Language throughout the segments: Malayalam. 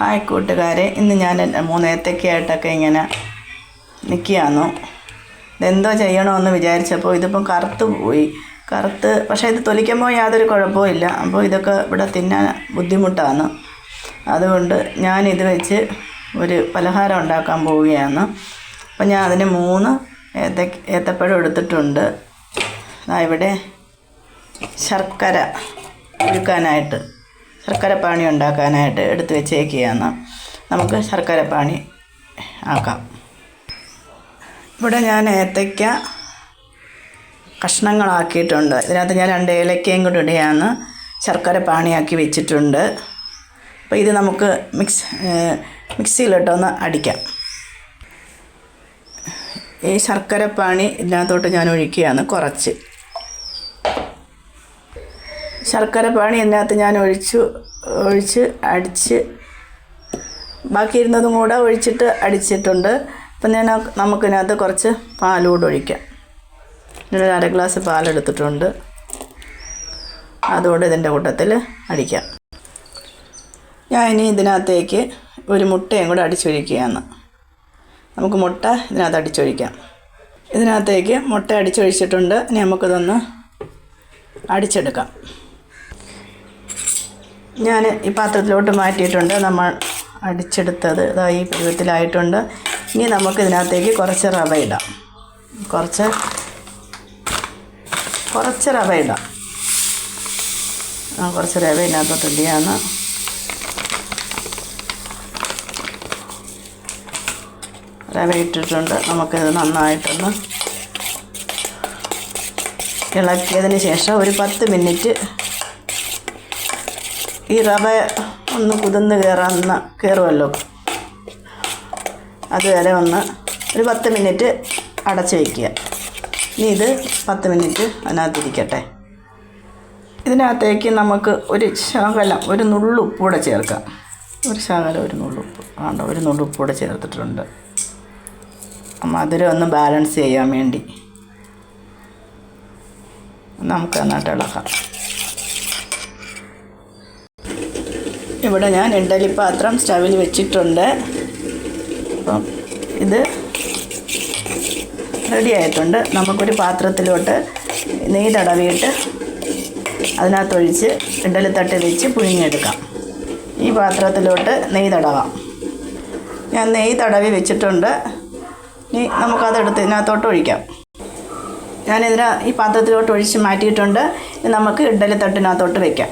ഹായ് കൂട്ടുകാരെ. ഇന്ന് ഞാൻ എന്റെ മൂന്ന് ഏത്തക്കയായിട്ടൊക്കെ ഇങ്ങനെ നിൽക്കുകയാന്നു ഇതെന്തോ ചെയ്യണമെന്ന് വിചാരിച്ചപ്പോൾ ഇതിപ്പം കറുത്ത് പോയി. കറുത്ത് പക്ഷേ ഇത് തൊലിക്കുമ്പോൾ യാതൊരു കുഴപ്പമില്ല അപ്പോൾ ഇതൊക്കെ ഇവിടെ തിന്നാൻ ബുദ്ധിമുട്ടാണ്. അതുകൊണ്ട് ഇത് വെച്ച് ഒരു പലഹാരം ഉണ്ടാക്കാൻ പോവുകയാണ്. അപ്പം ഞാൻ അതിന് മൂന്ന് ഏത്ത ഏത്തപ്പഴം എടുത്തിട്ടുണ്ട്. ഇവിടെ ശർക്കര ഉരുക്കാനായിട്ട്. ശർക്കര പാണി ഉണ്ടാക്കാനായിട്ട് എടുത്ത് വെച്ചേക്കുകയാണ്. നമുക്ക് ശർക്കര പാണി ആക്കാം. ഇവിടെ ഞാൻ ഏത്തയ്ക്ക കഷ്ണങ്ങളാക്കിയിട്ടുണ്ട്. ഇതിനകത്ത് ഞാൻ രണ്ട് ഏലക്കയും കൂടി ഇടുകയാണ്. ശർക്കര പാണിയാക്കി വെച്ചിട്ടുണ്ട്. അപ്പോൾ ഇത് നമുക്ക് മിക്സ് മിക്സിയിലിട്ടൊന്ന് അടിക്കാം. ഈ ശർക്കര പാണി ഇതിനകത്തോട്ട് ഞാൻ ഒഴിക്കുകയാണ് കുറച്ച്. ശർക്കര പാണി ഇതിനകത്ത് ഞാൻ ഒഴിച്ചു ഒഴിച്ച് അടിച്ച് ബാക്കിയിരുന്നതും കൂടെ ഒഴിച്ചിട്ട് അടിച്ചിട്ടുണ്ട്. അപ്പം ഞാൻ നമുക്കിതിനകത്ത് കുറച്ച് പാലുകൂടെ ഒഴിക്കാം. ഇതിനൊരു അര ഗ്ലാസ് പാലെടുത്തിട്ടുണ്ട്. അതുകൊണ്ട് ഇതിന്റെ കൂട്ടത്തിൽ അടിക്കാം. ഞാൻ ഇനി ഇതിനകത്തേക്ക് ഒരു മുട്ടയും കൂടെ അടിച്ചൊഴിക്കുകയാണ്. നമുക്ക് മുട്ട ഇതിനകത്ത് അടിച്ചൊഴിക്കാം. ഇതിനകത്തേക്ക് മുട്ട അടിച്ചൊഴിച്ചിട്ടുണ്ട്. ഇനി നമുക്കിതൊന്ന് അടിച്ചെടുക്കാം. ഞാൻ ഈ പാത്രത്തിലോട്ട് മാറ്റിയിട്ടുണ്ട്. നമ്മൾ അടിച്ചെടുത്തത് ഇതാ ഈ പരുവത്തിലായിട്ടുണ്ട്. ഇനി നമുക്ക് ഇതിനകത്തേക്ക് കുറച്ച് റവ ഇടാം. കുറച്ച് കുറച്ച് റവ ഇടാം. കുറച്ച് റവ ഇതിനകത്തോട്ട് ഇടിയാണ് റവ ഇട്ടിട്ടുണ്ട്. നമുക്കിത് നന്നായിട്ടൊന്ന് ഇളക്കിയതിന് ശേഷം ഒരു പത്ത് മിനിറ്റ് ഈ റവ ഒന്ന് കുതിർന്ന് കയറാവുന്ന കയറുമല്ലോ അതുവരെ ഒന്ന് ഒരു പത്ത് മിനിറ്റ് അടച്ച് വയ്ക്കുക ഇനി ഇത് പത്ത് മിനിറ്റ് അതിനകത്തിരിക്കട്ടെ. ഇതിനകത്തേക്ക് നമുക്ക് ഒരു ശകലം ഒരു നുള്ളുപ്പ് കൂടെ ചേർക്കാം. ഒരു ശകലം ഒരു നുള്ളുപ്പ് ആണ്ടോ ഒരു നുള്ളുപ്പ് കൂടെ ചേർത്തിട്ടുണ്ട്. മധുരം ഒന്ന് ബാലൻസ് ചെയ്യാൻ വേണ്ടി. നമുക്ക് നന്നായിട്ട് ഇളക്കാം. ഇവിടെ ഞാൻ ഇഡ്ഡലി പാത്രം സ്റ്റവിൽ വെച്ചിട്ടുണ്ട്. അപ്പം ഇത് റെഡി ആയിട്ടുണ്ട്. നമുക്കൊരു പാത്രത്തിലോട്ട് നെയ് തടവിയിട്ട് അതിനകത്തൊഴിച്ച് ഇഡലി തട്ട് വെച്ച് പുഴുങ്ങിയെടുക്കാം. ഈ പാത്രത്തിലോട്ട് നെയ് തടവാം. ഞാൻ നെയ് തടവി വെച്ചിട്ടുണ്ട്. ഇനി നമുക്കതെടുത്ത് ഇതിനകത്തോട്ട് ഒഴിക്കാം. ഞാനിതിന് ഈ പാത്രത്തിലോട്ട് ഒഴിച്ച് മാറ്റിയിട്ടുണ്ട്. ഇനി നമുക്ക് ഇഡ്ഡലി തട്ടിനകത്തോട്ട് വയ്ക്കാം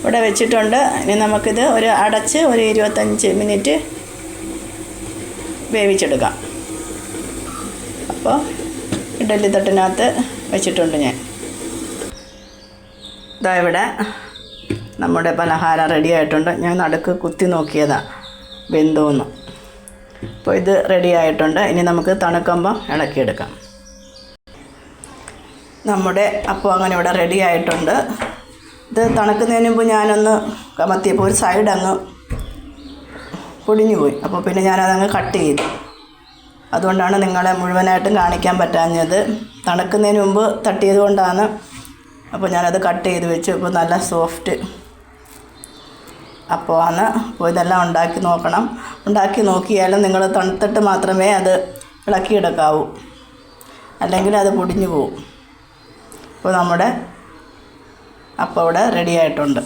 ഇവിടെ വെച്ചിട്ടുണ്ട്. ഇനി നമുക്കിത് ഒരു അടച്ച് ഒരു ഇരുപത്തഞ്ച് മിനിറ്റ് വേവിച്ചെടുക്കാം. അപ്പോൾ ഇഡലി തട്ടിനകത്ത് വെച്ചിട്ടുണ്ട് ഞാൻ. ഇതാ ഇവിടെ നമ്മുടെ പലഹാരം റെഡി ആയിട്ടുണ്ട്. ഞാൻ നടുക്ക് കുത്തി നോക്കിയതാണ് വെന്തോന്ന്. അപ്പോൾ ഇത് റെഡി ആയിട്ടുണ്ട്. ഇനി നമുക്ക് തണുക്കുമ്പം ഇളക്കിയെടുക്കാം. നമ്മുടെ അപ്പോൾ അങ്ങനെ ഇവിടെ റെഡി ആയിട്ടുണ്ട്. ഇത് തണുക്കുന്നതിന് മുമ്പ് ഞാനൊന്ന് കമത്തിയപ്പോൾ ഒരു സൈഡ് അങ്ങ് പൊടിഞ്ഞു പോയി അപ്പോൾ പിന്നെ ഞാനതങ്ങ് കട്ട് ചെയ്തു. അതുകൊണ്ടാണ് നിങ്ങളെ മുഴുവനായിട്ടും കാണിക്കാൻ പറ്റാഞ്ഞത്. തണുക്കുന്നതിന് മുമ്പ് തട്ടിയത് കൊണ്ടാണ് അപ്പോൾ ഞാനത് കട്ട് ചെയ്ത് വെച്ചു. ഇപ്പോൾ നല്ല സോഫ്റ്റ് അപ്പോൾ ആണ് അപ്പോൾ ഇതെല്ലാം ഉണ്ടാക്കി നോക്കണം. ഉണ്ടാക്കി നോക്കിയാലും നിങ്ങൾ തണുത്തിട്ട് മാത്രമേ അത് ഇളക്കിയെടുക്കാവൂ. അല്ലെങ്കിൽ അത് പൊടിഞ്ഞു പോവും അപ്പോൾ നമ്മുടെ അപ്പോൾ ഇവിടെ റെഡി ആയിട്ടുണ്ട്.